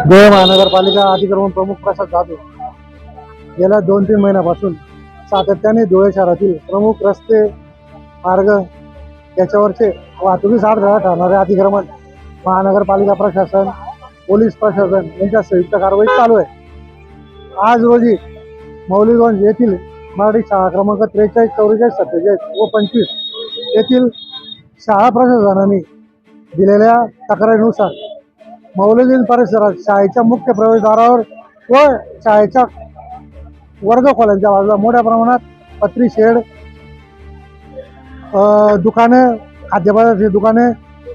धुळे महानगरपालिका अतिक्रमण प्रमुख प्रसाद जाधव गेल्या दोन तीन महिन्यापासून सातत्याने धुळे शहरातील प्रमुख रस्ते मार्ग याच्यावरचे वाहतुकीस अडथळा ठरणारे अतिक्रमण महानगरपालिका प्रशासन पोलीस प्रशासन यांच्या संयुक्त कारवाई चालू आहे. आज रोजी मौलीगंज येथील मराठी शाळा क्रमांक त्रेचाळीस चौवेचाळीस सत्तेचाळीस व पंचवीस येथील शाळा प्रशासनाने दिलेल्या तक्रारीनुसार मौलगीन परिसरात शाळेच्या मुख्य प्रवेशद्वारावर व शाळेच्या वर्ग खोल्यांच्या बाजूला मोठ्या प्रमाणात पत्री शेड दुकाने खाद्यपदार्थाची दुकाने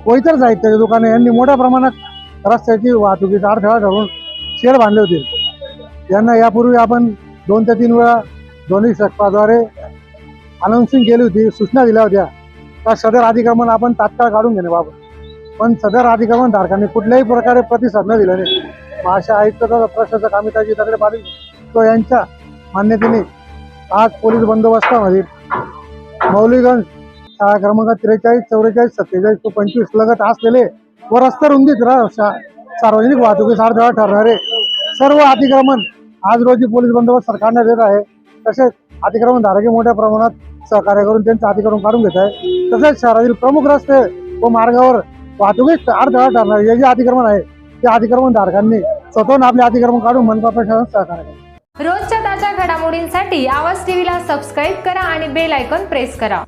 व इतर साहित्याची दुकाने यांनी मोठ्या प्रमाणात रस्त्याची वाहतुकीचा अडथळा ठरवून शेड बांधले होते. यांना यापूर्वी आपण दोन ते तीन वेळा दोन्ही शकपाद्वारे अनाऊन्सिंग केली होती सूचना दिल्या होत्या. त्या सदर अतिक्रमण आपण तात्काळ काढून घेणे बाबत. पण सदर अधिक्रमण धारकांनी कुठल्याही प्रकारे प्रतिसाद न नाही महाशा आयुक्त तथा प्रशासक अमिताजी तगडे पाटील तो यांच्या मान्यतेने आज पोलीस बंदोबस्तामध्ये मौलीगंज शाळा क्रमांक त्रेचाळीस चौवेचाळीस सत्तेचाळीस तो पंचवीस लगत असलेले व रस्ता रुंदीत रा- शा- सार्वजनिक वाहतुकीस अडथळा ठरणारे सर्व अतिक्रमण आज रोजी पोलीस बंदोबस्त सरकारने देत आहे. तसेच अतिक्रमण धारके मोठ्या प्रमाणात सहकार्य करून त्यांचं अतिक्रमण काढून घेत आहे. तसेच शहरातील प्रमुख रस्ते व मार्गावर वाहतुकीत अडथळा ठरणार हे जे अतिक्रमण आहे ते अतिक्रमण धारकांनी स्वतःहून आपले अतिक्रमण काढून मनपा प्रशासन सहकार्य रोजच्या ताज्या घडामोडींसाठी आवाज टीव्हीला सबस्क्राईब करा आणि बेल आयकॉन प्रेस करा.